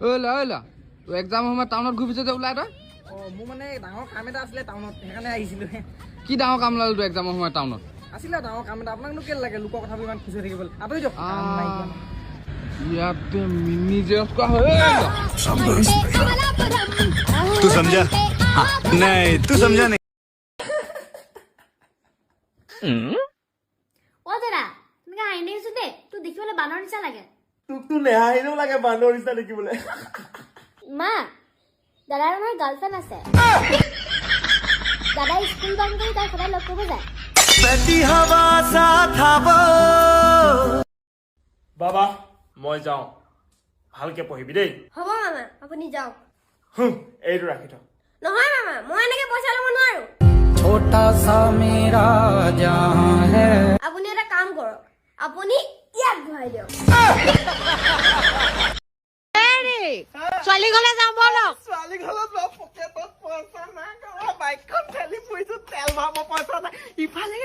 OLA OLA exam সময়ত টাউনত ঘূৰি পিছত ওলাই তই? অঁ মোৰ মানে ডাঙৰ কাম এটা আছিলে টাউনত সেইকাৰণে আহিছিলোঁ কি ডাঙৰ কাম ওলাল তো এক্সামৰ সময়ত টাউনত আছিলে ডাঙৰ কাম এটা আপোনাকনো কেলে লাগে? লোকৰ কথাবোৰ ইমান খুচি থাকিব। আঁতৰি দিয়ক। ইয়াতে মিনি জেৰক্স কৰা হৈ তু সমজা? নাই তু সমজা নাই অ দাদা তুমি আইনে দে তোৰ দেখিবলৈ বানৰ নিচিনা লাগে। তোকতো নেহাহিলেও লাগে বান্দৰ নিচিনা দেখিবলৈ। মা দাদাৰ আমাৰ গাৰ্লফ্ৰেণ্ড আছে। দাদাই স্কুল বন্ধ কৰি তাইক সদায় লগ কৰিব যায়। বাবা মই যাওঁ। ভালকে পঢ়িবি দেই। হ'ব মামা আপুনি যাওক। হুঁ, এইটো ৰাখি থ নহয় মামা মই এনেকে পইচা ল'ব নোৱাৰো। ছোটা সা মেৰা জাহান হে। আপুনি এটা কাম কৰক। আপুনি ইয়াত ঘূৰাই দিয়ক। ছোৱালী ঘৰলে যাওঁ বলক ছোৱালী ঘৰত যাওঁ পকেটত পইচা নাই বাইকখন ঠেলি ফুৰিছো তেল ভৰাব পইচা নাই। ইফালে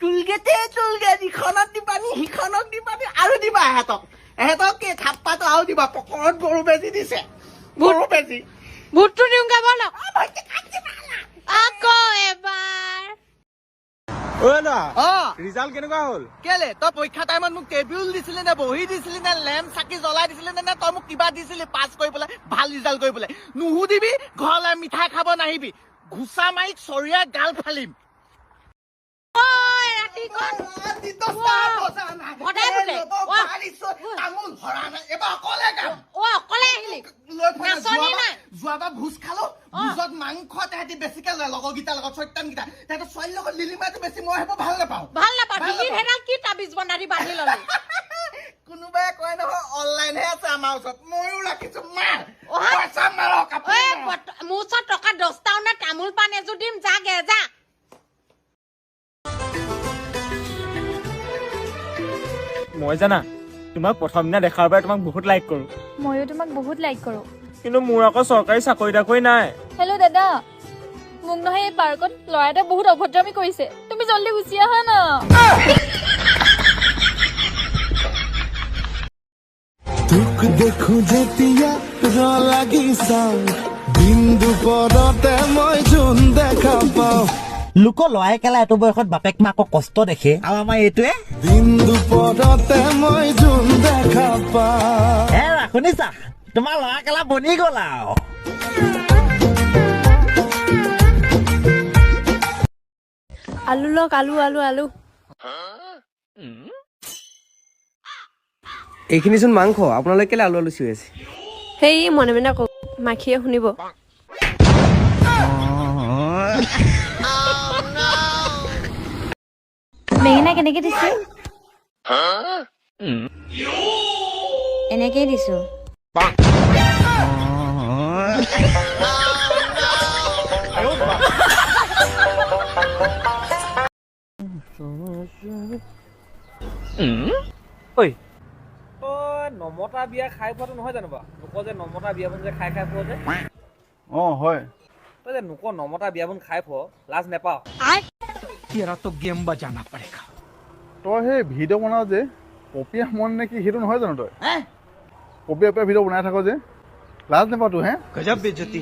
টুলগেটে টুলগেট ইখনত দিবানি সিখনক দিবানি আৰু দিবা এহেঁতক। এহেঁতক কি থাপ্পাটো আৰু দিবা পকৰত গৰু বেজি দিছে। গৰু বেজি। ভূতটো দিওঁগে বলক অ। ৰিজাল্ট কেনেকুৱা হ'ল? কেলে? তই পৰীক্ষা টাইমত মোক টেবুল দিছিলি নে বহি দিছিলি নে লেম্প চাকি জ্বলাই দিছিলি নে নে তই মোক কিবা দিছিলি পাছ কৰিবলৈ ভালো ৰিজাল্ট কৰিবলৈ নুসুধিবি ঘৰলৈ মিঠাই খাব নাহিবি। ঘোচা মাৰি চৰিয়া গাল ফালিম। যোৱাবাৰ ভোজ খালো। ভোজত মাংস তেহেঁতি বেছিকে লয় লগৰকেইটাৰ লগত চৈতানকেইটা তেহেঁতৰ ছোৱালীৰ লগত লিলিমাটো বেছি মই সেইবোৰ ভাল নাপাওঁ। ভাল নাপাওঁ ডিঙিত নাপাওঁ। সেইডাল কি তাবিজ বনাই বান্ধি ললি? কোনোবাই কয় নহয় অনলাইনহে আছে আমাৰ ওচৰত। ময়ো ৰাখিছো মাৰ। অহা। পইচা মাৰক ঐ আপুনি বত- মোৰ ওচৰত টকা দহটাও নাই তামোল পাণ এযোৰ দিম যাগে যা। মই জানা তোমাক প্ৰথম দিনা দেখাৰ পৰাই তোমাক বহুত লাইক কৰো। ময়ো তোমাক বহুত লাইক কৰোঁ। কিন্তু মোৰ আকৌ চৰকাৰী চাকৰি তাকৰি নাই। হেল্ল' দাদা মোক নহয় এই পাৰ্কত ল'ৰা এটা বহুত অভদ্ৰামী কৰিছে। তুমি জল্দি গুচি আহা না? তোক দেখো যেতিয়া ৰ লাগি চাওঁ বিন্দু পদতে মই যোন দেখা পাওঁ। লোক লৰাই কেলা এইটো বয়সত বাপেক মাকক কষ্ট দেখে? আৰু আমাৰ এইটোৱে? বিন্দু পদতে মই যোন দেখা পাওঁ। এৰা শুনিছা? তোমাৰ লৰা কেলা বনি গ'ল আৰু। আলু লওক আলু আলু আলু। এইখিনিচোন মাংস আপোনালোকে কেলে আলু আলু চিঞৰি আছে? সেই মনে মনে কওক মাখিয়ে শুনিব। বেঙেনা কেনেকে দিছে? এনেকেই দিছো। ঐ তই নমতা বিয়া খাই পোৱাটো নহয় জানো বাৰু নোকোৱা যে নমতা বিয়াবোৰ যে খাই খাই পোৱা যে। অ হয়। তই যে নোকোৱা নমতা বিয়াবোৰ খাই পোৱা লাজ নেপাৱ। তই সেই ভিডিঅ' বনাও যে পপিয়া মন নে কি সেইটো নহয় জানো তই? কপি আপে ভিডিও বনাই থাকো যে। লাজ নাপাও তো হে? গজব বেজতি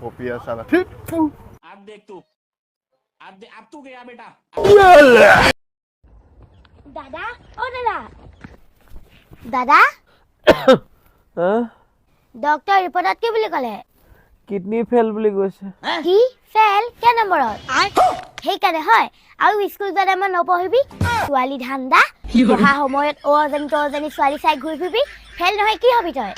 কপি আসালা ঠিক আপ দেখ তু। আপ দে আপ তু গয়া বেটা। দাদা ও দাদা। দাদা? হ্যাঁ? ডক্টৰ ৰিপৰ্টত কি বুলি ক'লে? কিডনী ফেল বুলি কৈছে। কি? ফেল কেই নম্বৰত? সেইকাৰণে হয়। আৰু স্কুল যোৱা টাইমত নপঢ়িবি। ছোৱালী ধান্দা পঢ়া সময়ত অ এজনী তজনী ছোৱালী চাই ঘূৰি ফুৰিবি ফেল নহয় কি হবি তই?